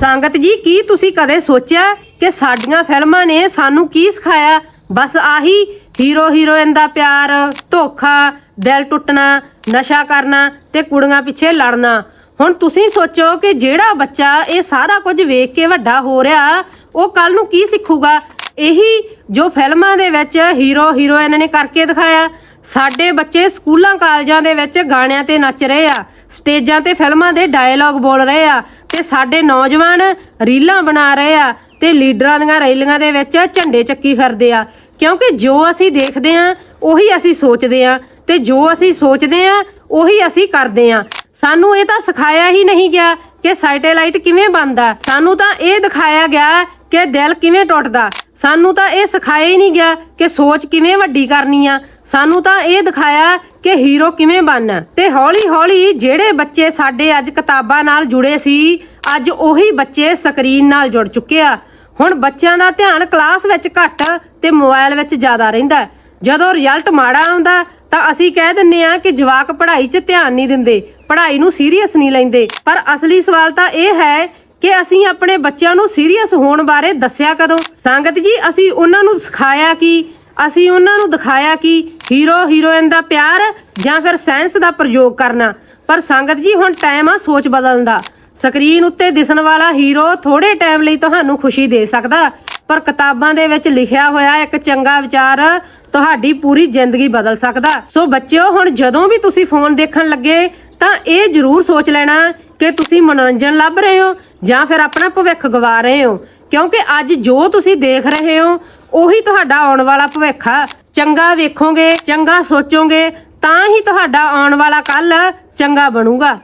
ਸੰਗਤ ਜੀ, ਕੀ ਤੁਸੀਂ ਕਦੇ ਸੋਚਿਆ ਕਿ ਸਾਡੀਆਂ ਫਿਲਮਾਂ ਨੇ ਸਾਨੂੰ ਕੀ ਸਿਖਾਇਆ? ਬਸ ਆਹੀ ਹੀਰੋ ਹੀਰੋਇਨ ਦਾ ਪਿਆਰ, ਧੋਖਾ, ਦਿਲ ਟੁੱਟਣਾ, ਨਸ਼ਾ ਕਰਨਾ ਤੇ ਕੁੜੀਆਂ ਪਿੱਛੇ ਲੜਨਾ। ਹੁਣ ਤੁਸੀਂ ਸੋਚੋ ਕਿ ਜਿਹੜਾ ਬੱਚਾ ਇਹ ਸਾਰਾ ਕੁਝ ਵੇਖ ਕੇ ਵੱਡਾ ਹੋ ਰਿਹਾ, ਉਹ ਕੱਲ ਨੂੰ ਕੀ ਸਿੱਖੂਗਾ? ਇਹੀ ਜੋ ਫਿਲਮਾਂ ਦੇ ਵਿੱਚ ਹੀਰੋ ਹੀਰੋਇਨ ਨੇ ਕਰਕੇ ਦਿਖਾਇਆ। ਸਾਡੇ ਬੱਚੇ ਸਕੂਲਾਂ ਕਾਲਜਾਂ ਦੇ ਵਿੱਚ ਗਾਣਿਆਂ ਤੇ ਨੱਚ ਰਹੇ ਆ, ਸਟੇਜਾਂ ਤੇ ਫਿਲਮਾਂ ਦੇ ਡਾਇਲੌਗ ਬੋਲ ਰਹੇ ਆ ਤੇ ਸਾਡੇ ਨੌਜਵਾਨ ਰੀਲਾਂ ਬਣਾ ਰਹੇ ਆ ਤੇ ਲੀਡਰਾਂ ਦੀਆਂ ਰੈਲੀਆਂ ਦੇ ਵਿੱਚ ਝੰਡੇ ਚੱਕੀ ਫਿਰਦੇ ਆ। ਕਿਉਂਕਿ ਜੋ ਅਸੀਂ ਦੇਖਦੇ ਆ, ਉਹੀ ਅਸੀਂ ਸੋਚਦੇ ਆ ਤੇ ਜੋ ਅਸੀਂ ਸੋਚਦੇ ਆ, ਉਹੀ ਅਸੀਂ ਕਰਦੇ ਆ। ਸਾਨੂੰ ਇਹ ਤਾਂ ਸਿਖਾਇਆ ਹੀ ਨਹੀਂ ਗਿਆ ਕਿ ਸੈਟੇਲਾਈਟ ਕਿਵੇਂ ਬਣਦਾ। ਸਾਨੂੰ ਤਾਂ ਇਹ ਦਿਖਾਇਆ ਗਿਆ ਕਿ ਦਿਲ ਕਿਵੇਂ ਟੁੱਟਦਾ। ਸਾਨੂੰ ਤਾਂ ਇਹ ਸਿਖਾਇਆ ਹੀ ਨਹੀਂ ਗਿਆ ਕਿ ਸੋਚ ਕਿਵੇਂ ਵੱਡੀ ਕਰਨੀ ਆ। ਸਾਨੂੰ ਤਾਂ ਇਹ ਦਿਖਾਇਆ ਕਿ ਹੀਰੋ ਕਿਵੇਂ ਬਣਨਾ ਤੇ ਹੌਲੀ ਹੌਲੀ ਜਿਹੜੇ ਬੱਚੇ ਸਾਡੇ ਅੱਜ ਕਿਤਾਬਾਂ ਨਾਲ ਜੁੜੇ ਸੀ, ਅੱਜ ਉਹੀ ਬੱਚੇ ਸਕਰੀਨ ਨਾਲ ਜੁੜ ਚੁੱਕੇ ਆ। ਹੁਣ ਬੱਚਿਆਂ ਦਾ ਧਿਆਨ ਕਲਾਸ ਵਿੱਚ ਘੱਟ ਤੇ ਮੋਬਾਈਲ ਵਿੱਚ ਜ਼ਿਆਦਾ ਰਹਿੰਦਾ ਜਦੋਂ ਰਿਜ਼ਲਟ ਮਾੜਾ ਆਉਂਦਾ, ਤਾਂ ਅਸੀਂ ਕਹਿ ਦਿੰਨੇ ਆ ਕਿ ਜਵਾਕ ਪੜ੍ਹਾਈ 'ਚ ਧਿਆਨ ਨਹੀਂ ਦਿੰਦੇ, ਪੜ੍ਹਾਈ ਨੂੰ ਸੀਰੀਅਸ ਨਹੀਂ ਲੈਂਦੇ। ਪਰ ਅਸਲੀ ਸਵਾਲ ਤਾਂ ਇਹ ਹੈ ਕਿ ਅਸੀਂ ਆਪਣੇ ਬੱਚਿਆਂ ਨੂੰ ਸੀਰੀਅਸ ਹੋਣ ਬਾਰੇ ਦੱਸਿਆ ਕਦੋਂ? ਸੰਗਤ ਜੀ, ਅਸੀਂ ਉਹਨਾਂ ਨੂੰ ਸਿਖਾਇਆ ਕਿ? ਅਸੀਂ ਉਹਨਾਂ ਨੂੰ ਦਿਖਾਇਆ ਕਿ ਹੀਰੋ, ਹੀਰੋਇਨ ਦਾ ਪਿਆਰ ਜਾਂ ਫਿਰ ਸਾਇੰਸ ਦਾ ਪ੍ਰਯੋਗ ਕਰਨਾ। ਪਰ ਸੰਗਤ ਜੀ, ਹੁਣ ਟਾਈਮ ਆ ਸੋਚ ਬਦਲਣ ਦਾ। ਸਕਰੀਨ ਉੱਤੇ ਦਿਸਣ ਵਾਲਾ ਹੀਰੋ ਥੋੜੇ ਟਾਈਮ ਲਈ ਤੁਹਾਨੂੰ ਖੁਸ਼ੀ ਦੇ ਸਕਦਾ। ਪਰ ਕਿਤਾਬਾਂ ਦੇ ਵਿੱਚ ਲਿਖਿਆ ਹੋਇਆ ਇੱਕ ਚੰਗਾ ਵਿਚਾਰ ਤੁਹਾਡੀ ਪੂਰੀ ਜ਼ਿੰਦਗੀ ਬਦਲ ਸਕਦਾ। ਸੋ ਬੱਚਿਓ, ਹੁਣ ਜਦੋਂ ਵੀ ਤੁਸੀਂ ਫੋਨ ਦੇਖਣ ਲੱਗੇ, ਤਾਂ ਇਹ ਜ਼ਰੂਰ ਸੋਚ ਲੈਣਾ ਕਿ ਤੁਸੀਂ ਮਨੋਰੰਜਨ ਲੱਭ ਰਹੇ ਹੋ। ਜਾਂ ਫਿਰ ਆਪਣਾ ਭਵਿੱਖ ਗਵਾ ਰਹੇ ਹੋ। ਕਿਉਂਕਿ ਅੱਜ ਜੋ ਤੁਸੀਂ ਦੇਖ ਰਹੇ ਹੋ, ਉਹੀ ਤੁਹਾਡਾ ਆਉਣ ਵਾਲਾ ਭਵਿੱਖ ਆ। ਚੰਗਾ ਵੇਖੋਗੇ, ਚੰਗਾ ਸੋਚੋਗੇ, ਤਾਂ ਹੀ ਤੁਹਾਡਾ ਆਉਣ ਵਾਲਾ ਕੱਲ ਚੰਗਾ ਬਣੂਗਾ।